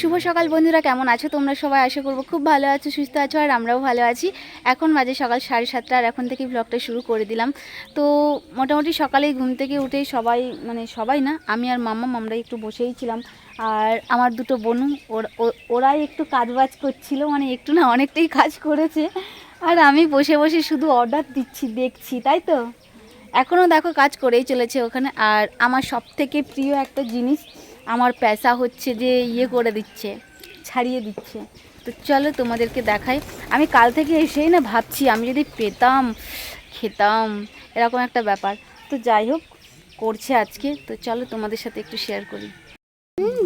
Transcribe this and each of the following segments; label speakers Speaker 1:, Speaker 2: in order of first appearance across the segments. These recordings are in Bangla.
Speaker 1: শুভ সকাল বন্ধুরা, কেমন আছো তোমরা সবাই? আশা করব খুব ভালো আছো, সুস্থ আছো, আর আমরাও ভালো আছি। এখন বাজে সকাল সাড়ে সাতটা, আর এখন থেকেই ব্লগটা শুরু করে দিলাম। তো মোটামুটি সকালেই ঘুম থেকে উঠেই সবাই মানে সবাই না, আমি আর মাম্মা আমরা একটু বসেই ছিলাম। আর আমার দুটো বোনু ওরাই একটু কাজ বাজ করছিল মানে একটু না অনেকটাই কাজ করেছে। আর আমি বসে বসে শুধু অর্ডার দিচ্ছি, দেখছি, তাই তো? এখনও দেখো কাজ করেই চলেছে ওখানে। আর আমার সব থেকে প্রিয় একটা জিনিস আমার পেশা হচ্ছে যে ইয়ে করে দিচ্ছে, ছাড়িয়ে দিচ্ছে। তো চলো তোমাদেরকে দেখাই। আমি কাল থেকে এসেই না ভাবছি, আমি যদি পেতাম, খেতাম, এরকম একটা ব্যাপার। তো যাই হোক, করছে আজকে। তো চলো তোমাদের সাথে একটু শেয়ার করি।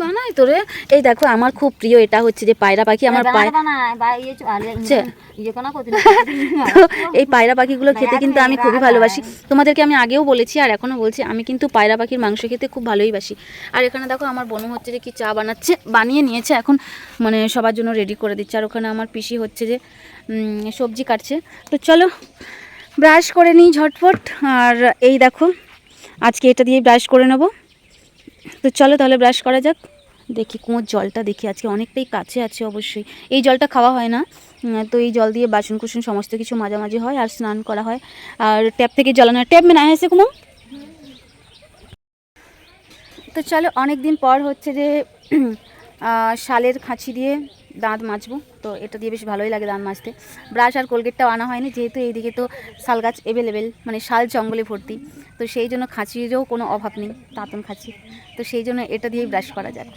Speaker 1: বানাই তো রে। এই দেখো আমার খুব প্রিয় এটা হচ্ছে যে পায়রা পাখি আমার পায় আচ্ছা। এই পায়রা পাখিগুলো খেতে কিন্তু আমি খুবই ভালোবাসি। তোমাদেরকে আমি আগেও বলেছি আর এখনও বলছি আমি কিন্তু পায়রা পাখির মাংস খেতে খুব ভালোই বাসি। আর এখানে দেখো আমার বোনু হচ্ছে যে কি চা বানাচ্ছে বানিয়ে নিয়েছে এখন মানে সবার জন্য রেডি করে দিচ্ছে। আর ওখানে আমার পিসি হচ্ছে যে সবজি কাটছে। তো চলো ব্রাশ করে নিই ঝটফট আর এই দেখো আজকে এটা দিয়ে ব্রাশ করে নেব। তো চলো তাহলে ব্রাশ করা যাক। দেখি কুঁয়োর জলটা দেখি, আজকে অনেকটাই কাছে আছে অবশ্যই। এই জলটা খাওয়া হয় না। তো এই জল দিয়ে বাসন কুসন সমস্ত কিছু মাঝামাঝি হয় আর স্নান করা হয়। আর ট্যাপ থেকে জলানো ট্যাপ মেনা হয়েছে কুমো। তো চলো অনেক দিন পর হচ্ছে যে শালের খাঁচি দিয়ে দাঁত মাজবো। তো এটা দিয়ে বেশ ভালোই লাগে দাঁত মাজতে। ব্রাশ আর কোলগেটটাও আনা হয়নি যেহেতু এইদিকে তো শাল গাছ অ্যাভেলেবেল মানে শাল জঙ্গলে ভর্তি। তো সেই জন্য খাঁচিরও কোনো অভাব নেই দাঁতন খাঁচি। তো সেই জন্য এটা দিয়েই ব্রাশ করা যায়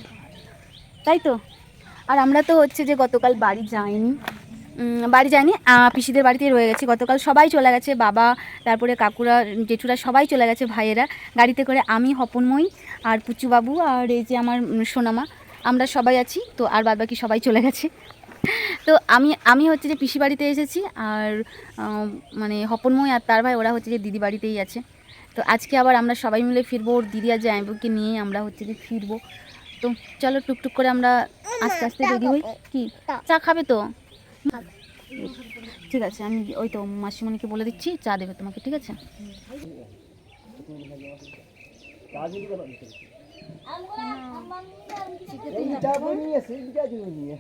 Speaker 1: তাই তো? আর আমরা তো হচ্ছে যে গতকাল বাড়ি যাইনি। বাড়ি আহ, পিসিদের বাড়িতেই রয়ে গেছি। গতকাল সবাই চলে গেছে বাবা তারপরে কাকুরা জেঠুরা সবাই চলে গেছে ভাইয়েরা। গাড়িতে করে আমি হপনময়ী আর পুচুবাবু আর এই যে আমার সোনামা। আমরা সবাই আছি তো আর বাদ বাকি সবাই চলে গেছে। তো আমি আমি হচ্ছে যে পিসি বাড়িতে এসেছি আর মানে হপনময় আর তার ভাই ওরা হচ্ছে যে দিদি বাড়িতেই আছে। তো আজকে আবার আমরা সবাই মিলে ফিরবো ওর দিদি আর জামাইবুকে নিয়ে আমরা হচ্ছে যে ফিরবো। তো চলো টুকটুক করে আমরা আস্তে আস্তে রেডি হই। কি? চা খাবে তো? ঠিক আছে আমি ওই তো মাসিমণিকে বলে দিচ্ছি চা দেবে তোমাকে ঠিক আছে? যাবো নিয়ে সিলটা দিও নিয়ে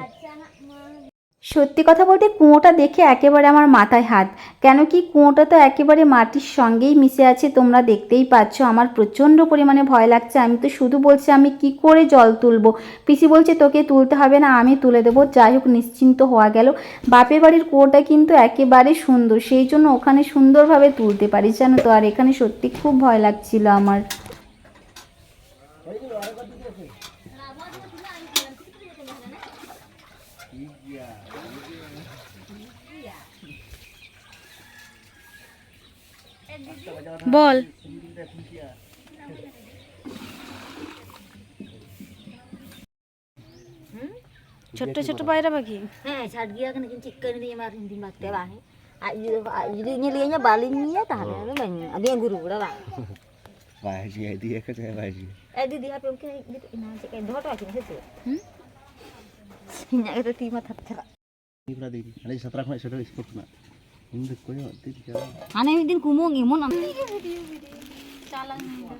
Speaker 1: আচ্ছা সত্যি কথা বলতে কুয়োটা দেখে একেবারে আমার মাথায় হাত। কেন কি কুঁয়োটা তো একেবারে মাটির সঙ্গেই মিশে আছে, তোমরা দেখতেই পাচ্ছ। আমার প্রচণ্ড পরিমাণে ভয় লাগছে। আমি তো শুধু বলছি, আমি কি করে জল তুলবো? পিসি বলছে, তোকে তুলতে হবে না, আমি তুলে দেবো। যাই হোক, নিশ্চিন্ত হওয়া গেল। বাপের বাড়ির কুয়োটা কিন্তু একেবারে সুন্দর। সেই জন্য ওখানে সুন্দরভাবে তুলতে পারি জানো তো? আর এখানে সত্যি খুব ভয় লাগছিল আমার। বল ছোট্ট ছোট্ট পায়রা পাখি
Speaker 2: Heh, saat dia kan cikken dia mar hindi makte ba he. Ayo jadi nyelianya balingnya tahan ada banyak. Ada yang guru berapa?
Speaker 3: Bahagia dia kan saya bahagia.
Speaker 2: Eh di dia pun kayak gitu ina cek kayak dot aja situ.
Speaker 1: Hmm?
Speaker 2: Sinya kata timah tercerak.
Speaker 3: Ini berarti ada satra kena sudah ekspor kena. Ini koyo tidak jalan.
Speaker 2: Aneh ini kumung imun.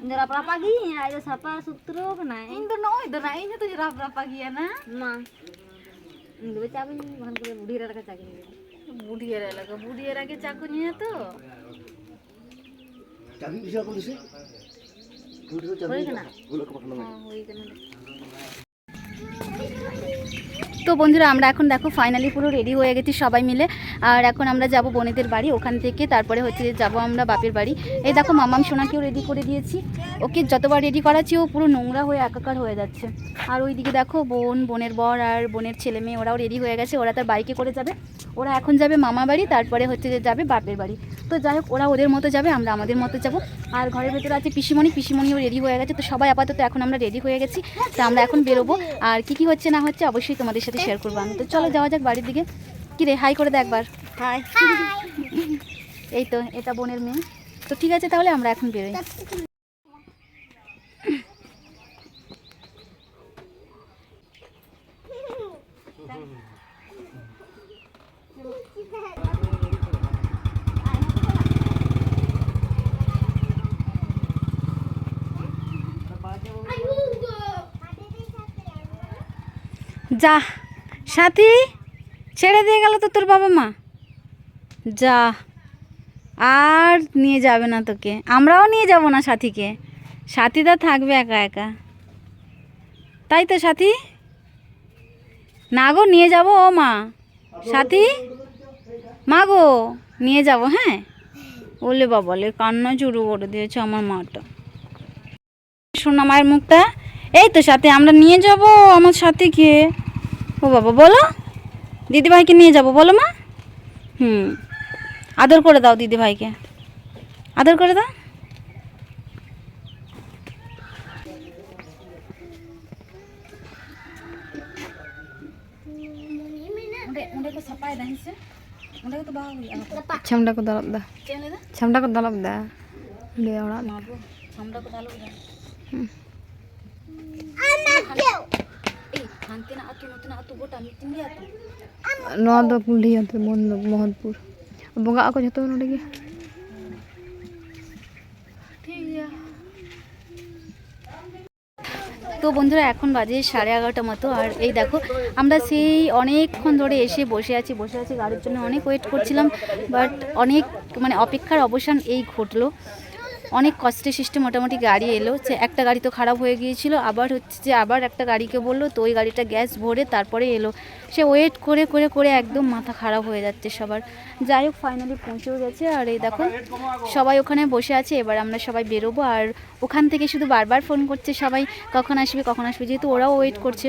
Speaker 2: Nyerap berapa pagi ya? Ayo siapa sutro kena?
Speaker 1: itu no itu naiknya tuh jerah berapa pagi ya na
Speaker 2: baca apa nih? Bahan kuliah budi rada kacang ini.
Speaker 1: বুড়িয়ার এলাকা বুড়িয়ার আগে চাকু নিয়ে তো
Speaker 3: Kami bisa aku di sini. Udah
Speaker 2: Boleh kena?
Speaker 3: Udah ke mana?
Speaker 1: তো বন্ধুরা, আমরা এখন দেখো ফাইনালি পুরো রেডি হয়ে গেছি সবাই মিলে। আর এখন আমরা যাব বোনেদের বাড়ি, ওখান থেকে তারপরে হচ্ছে যাব আমরা বাপের বাড়ি। এই দেখো, মামাম সোনাকেও রেডি করে দিয়েছি। ওকে যতবার রেডি করাচ্ছি, ও পুরো নোংরা হয়ে একাকার হয়ে যাচ্ছে। আর ওইদিকে দেখো বোন, বোনের বর আর বোনের ছেলে মেয়ে, ওরাও রেডি হয়ে গেছে। ওরা তার বাইকে করে যাবে। ওরা এখন যাবে মামা বাড়ি, তারপরে হচ্ছে যে যাবে বাপের বাড়ি। তো যাই হোক ওরা ওদের মতো যাবে আমরা আমাদের মতো যাব। আর ঘরের ভেতরে আছে পিসিমণি পিসিমণিও রেডি হয়ে গেছে। তো সবাই আপাতত এখন আমরা রেডি হয়ে গেছি। তো আমরা এখন বেরোবো। আর কি কি হচ্ছে না হচ্ছে অবশ্যই তোমাদের সাথে শেয়ার করব আমি। তো চলো যাওয়া যাক বাড়ির দিকে। কি রে হাই করে দে একবার।
Speaker 2: Hai.
Speaker 1: এই তো এটা বোনের মেয়ে। তো ঠিক আছে তাহলে আমরা এখন বেরোই। যা, সাথী, ছেড়ে দিয়ে গেল তো তোর বাবা মা। যা, আর নিয়ে যাবে না তোকে। আমরাও নিয়ে যাব না সাথীকে। সাথী সাথীদা থাকবে একা একা। তাই তো সাথী? না গো নিয়ে যাব ও মা। সাথী? মা গো নিয়ে যাব হ্যাঁ? বলে বাবালে কান্না শুরু করে দিয়েছে আমার মাটা। শোনা মায়ের মুখটা। এই তো সাথে, আমরা নিয়ে যাব আমার সাথীকে। ও বাবা বলো দিদিভাইকে নিয়ে যাব বলো মা হুম আদর করে দাও দিদিভাইকে আদর করে দাও
Speaker 4: ᱪᱷᱟᱢᱰᱟ ᱠᱚ ᱫᱟᱞᱟᱵ ᱫᱟ ᱪᱷᱟᱢᱰᱟ ᱠᱚ ᱫᱟᱞᱟᱵ ᱫᱟ ᱚᱸᱰᱮ ᱚᱲᱟᱜ ᱪᱷᱟᱢᱰᱟ ᱠᱚ ᱫᱟᱞᱟᱵ ᱫᱟ ᱟᱢᱟ ᱠᱮᱣ
Speaker 1: তো বন্ধুরা এখন বাজে সাড়ে এগারোটা মতো আর এই দেখো আমরা সেই অনেকক্ষণ ধরে এসে বসে আছি বসে আছি গাড়ির জন্য অনেক ওয়েট করছিলাম বাট অনেক মানে অপেক্ষার অবসান এই ঘটলো। অনেক কষ্টে সৃষ্টে মোটামুটি গাড়ি এলো সে একটা গাড়ি তো খারাপ হয়ে গিয়েছিল, আবার হচ্ছে যে আবার একটা গাড়িকে বলল, তো ওই গাড়িটা গ্যাস ভরে তারপরে এলো। সে ওয়েট করে করে করে একদম মাথা খারাপ হয়ে যাচ্ছে সবার। যাই হোক ফাইনালি পৌঁছেও গেছে, আর এই দেখো সবাই ওখানে বসে আছে, এবার আমরা সবাই বেরোবো, আর ওখান থেকে শুধু বারবার ফোন করছে সবাই, কখন আসবে কখন আসবে, যেহেতু ওরাও ওয়েট করছে,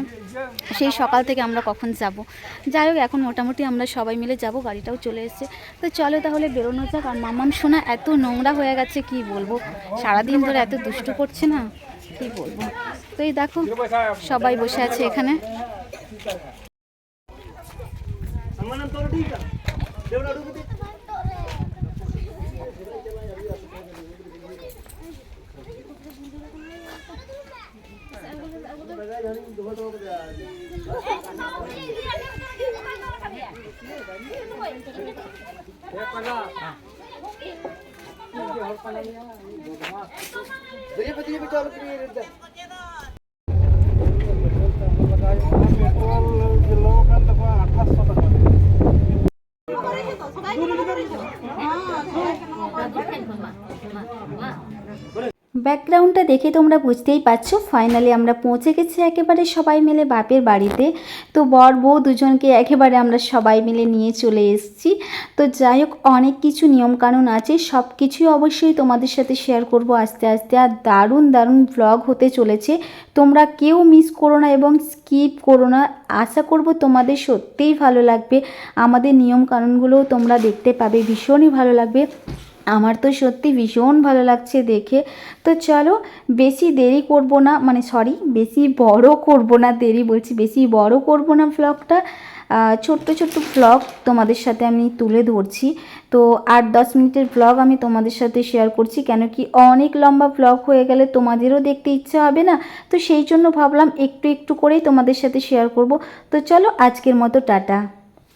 Speaker 1: সেই সকাল থেকে আমরা কখন যাব। যাই হোক, এখন মোটামুটি আমরা সবাই মিলে যাব, গাড়িটাও চলে এসেছে। তো চলো তাহলে বেরোনো যাক, আর মামাম শোনা এত নোংরা হয়ে গেছে, কি বলব? সারাদিন ধরে এত দুষ্টু করছে না, কি বলব? তো এই দেখো, সবাই বসে আছে এখানে। Dia betul-betul kira dah. ব্যাকগ্রাউন্ডটা দেখে তোমরা বুঝতেই পারছ। ফাইনালি আমরা পৌঁছে গেছি একেবারে সবাই মিলে বাপের বাড়িতে। তো বর, বউ দুজনকে একেবারে আমরা সবাই মিলে নিয়ে চলে এসেছি। তো যাই হোক, অনেক কিছু নিয়মকানুন আছে। সব কিছুই অবশ্যই তোমাদের সাথে শেয়ার করব আস্তে আস্তে। আর দারুণ দারুণ ব্লগ হতে চলেছে। তোমরা কেউ মিস করো না এবং স্কিপ করো না। আশা করব তোমাদের সত্যিই ভালো লাগবে। আমাদের নিয়মকানুনগুলোও তোমরা দেখতে পাবে। ভীষণই ভালো লাগবে। আমার তো সত্যি ভীষণ ভালো লাগছে দেখে। তো চলো, বেশি দেরি করব না মানে সরি বেশি বড় করব না, দেরি বলছি, বেশি বড় করব না ভ্লগটা ছোট্ট ছোট্ট ভ্লগ তোমাদের সাথে আমি তুলে ধরছি। তো আট দশ মিনিটের ভ্লগ আমি তোমাদের সাথে শেয়ার করছি, কেন কি অনেক লম্বা ভ্লগ হয়ে গেলে তোমাদেরও দেখতে ইচ্ছে হবে না। তো সেই জন্য ভাবলাম একটু একটু করেই তোমাদের সাথে শেয়ার করব। তো চলো, আজকের মতো টাটা।